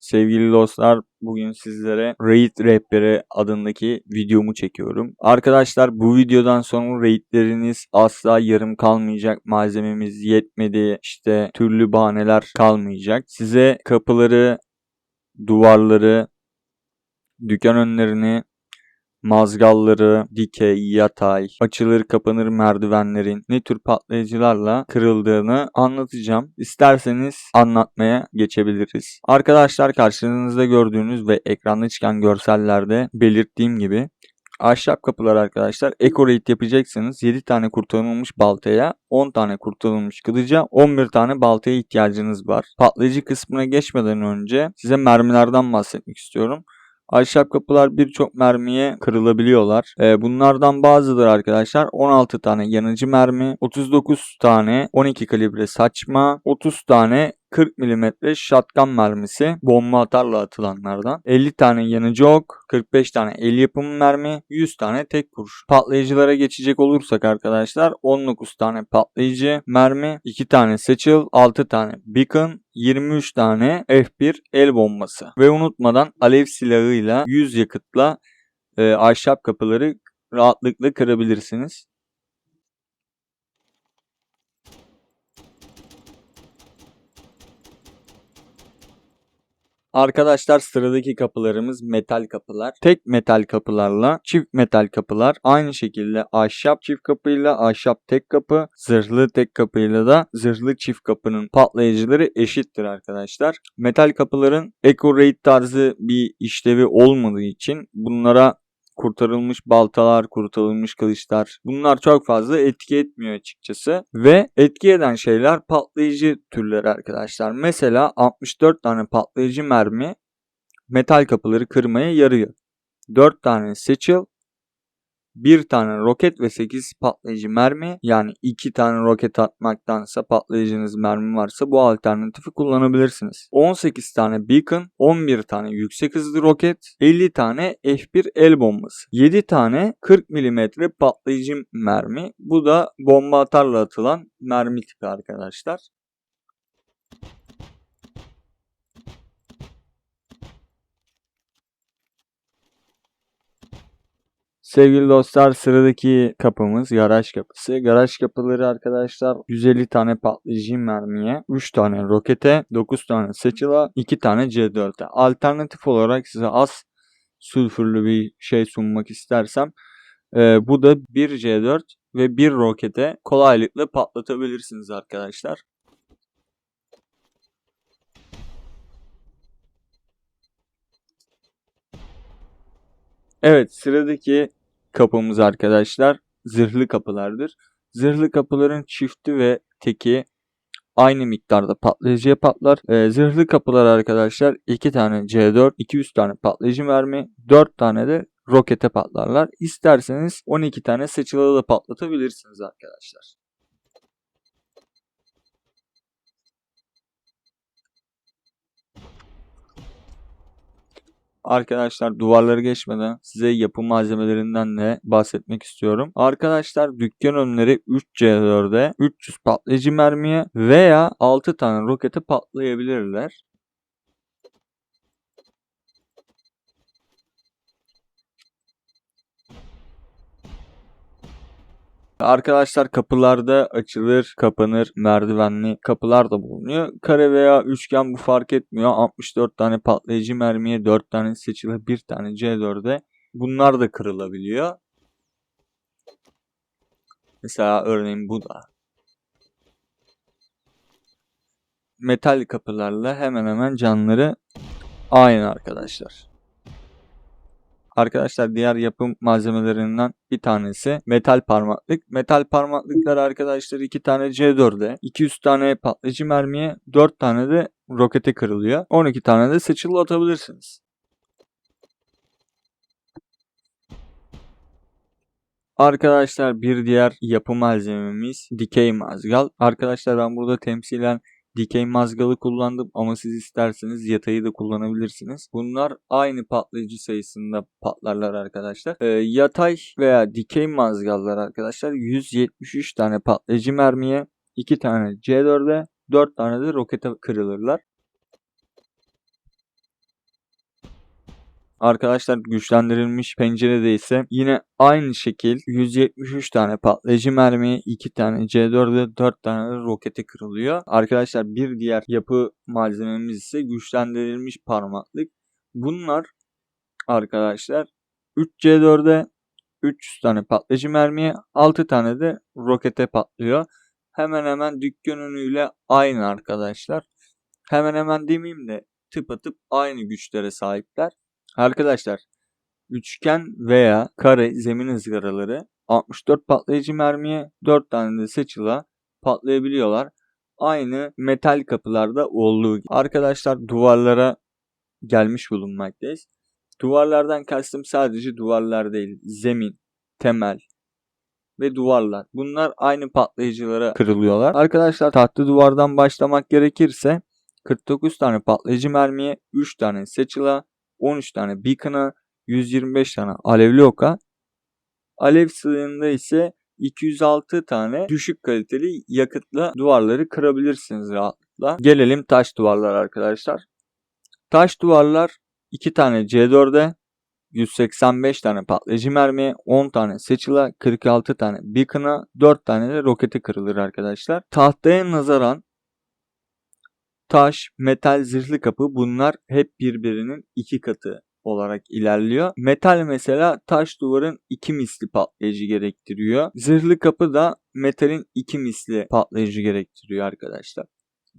Sevgili dostlar bugün sizlere Raid Rehberi adındaki videomu çekiyorum. Arkadaşlar bu videodan sonra raidleriniz asla yarım kalmayacak. Malzememiz yetmedi işte türlü bahaneler kalmayacak. Size kapıları, duvarları, dükkan önlerini, mazgalları, dikey, yatay, açılır kapanır merdivenlerin ne tür patlayıcılarla kırıldığını anlatacağım. İsterseniz anlatmaya geçebiliriz. Arkadaşlar karşınızda gördüğünüz ve ekranda çıkan görsellerde belirttiğim gibi Ahşap kapılar arkadaşlar. Eco raid yapacaksanız 7 tane kurtarılmış baltaya, 10 tane kurtarılmış kılıca, 11 tane baltaya ihtiyacınız var. Patlayıcı kısmına geçmeden önce size mermilerden bahsetmek istiyorum. Ahşap kapılar birçok mermiye kırılabiliyorlar. Ee, bunlardan bazıları arkadaşlar 16 tane yanıcı mermi, 39 tane 12 kalibre saçma, 30 tane 40 mm shotgun mermisi bomba atarla atılanlardan. 50 tane yanıcı ok, 45 tane el yapımı mermi, 100 tane tek kuruş. Patlayıcılara geçecek olursak arkadaşlar 19 tane patlayıcı mermi, 2 tane satchel, 6 tane beacon, 23 tane F1 el bombası. Ve unutmadan alev silahıyla 100 yakıtla e, ahşap kapıları rahatlıkla kırabilirsiniz. Arkadaşlar sıradaki kapılarımız metal kapılar. Tek metal kapılarla çift metal kapılar. Aynı şekilde ahşap çift kapıyla ahşap tek kapı, zırhlı tek kapıyla da zırhlı çift kapının patlayıcıları eşittir arkadaşlar. Metal kapıların Eco Raid tarzı bir işlevi olmadığı için bunlara kurtarılmış baltalar, kurtarılmış kılıçlar bunlar çok fazla etki etmiyor açıkçası. Ve etki eden şeyler patlayıcı türleri arkadaşlar. Mesela 64 tane patlayıcı mermi metal kapıları kırmaya yarıyor. 4 tane satchel, 1 tane roket ve 8 patlayıcı mermi yani 2 tane roket atmaktansa patlayıcınız mermi varsa bu alternatifi kullanabilirsiniz. 18 tane beacon, 11 tane yüksek hızlı roket, 50 tane F1 el bombası, 7 tane 40 mm patlayıcı mermi. Bu da bomba atarla atılan mermi tipi arkadaşlar. Sevgili dostlar sıradaki kapımız garaj kapısı. Garaj kapıları arkadaşlar 150 tane patlayıcı mermiye, 3 tane rokete, 9 tane satchel'a, 2 tane C4'e. Alternatif olarak size az sülfürlü bir şey sunmak istersem e, bu da 1 C4 ve 1 rokete kolaylıkla patlatabilirsiniz arkadaşlar. Evet sıradaki kapımız arkadaşlar zırhlı kapılardır. Zırhlı kapıların çifti ve teki aynı miktarda patlayıcıya patlar. Ee, zırhlı kapılar arkadaşlar 2 tane C4, 200 tane patlayıcı mermi, 4 tane de rokete patlarlar. İsterseniz 12 tane seçilalı da patlatabilirsiniz arkadaşlar. Arkadaşlar duvarları geçmeden size yapı malzemelerinden de bahsetmek istiyorum. Arkadaşlar dükkan önleri 3C4'e 300 patlayıcı mermiye veya 6 tane rokete patlayabilirler. Arkadaşlar kapılarda açılır, kapanır, merdivenli kapılar da bulunuyor. Kare veya üçgen bu fark etmiyor. 64 tane patlayıcı mermiye 4 tane seçilir, 1 tane C4'e bunlar da kırılabiliyor. Mesela örneğin bu da. Metal kapılarla hemen hemen canları aynı arkadaşlar. Arkadaşlar diğer yapım malzemelerinden bir tanesi metal parmaklık. Metal parmaklıklar arkadaşlar 2 tane C4'e, 200 tane patlayıcı mermiye, 4 tane de rokete kırılıyor. 12 tane de seçili atabilirsiniz. Arkadaşlar bir diğer yapı malzememiz dikey mazgal. Arkadaşlar ben burada temsilen dikey mazgalı kullandım ama siz isterseniz yatayı da kullanabilirsiniz. Bunlar aynı patlayıcı sayısında patlarlar arkadaşlar. Ee, yatay veya dikey mazgallar arkadaşlar 173 tane patlayıcı mermiye 2 tane C4'e 4 tane de rokete kırılırlar. Arkadaşlar güçlendirilmiş pencerede ise yine aynı şekil 173 tane patlayıcı mermi, 2 tane C4 ve 4 tane de roketi kırılıyor. Arkadaşlar bir diğer yapı malzememiz ise güçlendirilmiş parmaklık. Bunlar arkadaşlar 3 C4'e 300 tane patlayıcı mermiye 6 tane de rokete patlıyor. Hemen hemen dükkan önüyle aynı arkadaşlar. Hemen hemen demeyeyim de tıpatıp aynı güçlere sahipler. Arkadaşlar üçgen veya kare zemin ızgaraları 64 patlayıcı mermiye 4 tane de seçila patlayabiliyorlar. Aynı metal kapılarda olduğu gibi. Arkadaşlar duvarlara gelmiş bulunmaktayız. Duvarlardan kastım sadece duvarlar değil. Zemin, temel ve duvarlar. Bunlar aynı patlayıcılara kırılıyorlar. Arkadaşlar tahta duvardan başlamak gerekirse 49 tane patlayıcı mermiye 3 tane seçila 13 tane beacon'a 125 tane alevli oka alev sığında ise 206 tane düşük kaliteli yakıtla duvarları kırabilirsiniz rahatlıkla. Gelelim taş duvarlar arkadaşlar. Taş duvarlar 2 tane C4'e 185 tane patlayıcı mermi, 10 tane seçila, 46 tane beacon'a, 4 tane de roketi kırılır arkadaşlar. Tahtaya nazaran taş, metal, zırhlı kapı bunlar hep birbirinin iki katı olarak ilerliyor. Metal mesela taş duvarın iki misli patlayıcı gerektiriyor. Zırhlı kapı da metalin iki misli patlayıcı gerektiriyor arkadaşlar.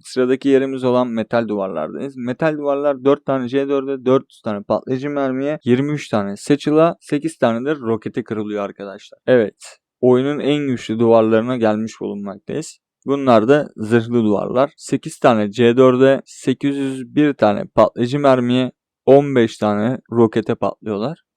Sıradaki yerimiz olan metal duvarlardayız. Metal duvarlar 4 tane C4'e 400 tane patlayıcı mermiye 23 tane seçila 8 tane de rokete kırılıyor arkadaşlar. Evet oyunun en güçlü duvarlarına gelmiş bulunmaktayız. Bunlar da zırhlı duvarlar. 8 tane C4'e 801 tane patlayıcı mermiye 15 tane rokete patlıyorlar.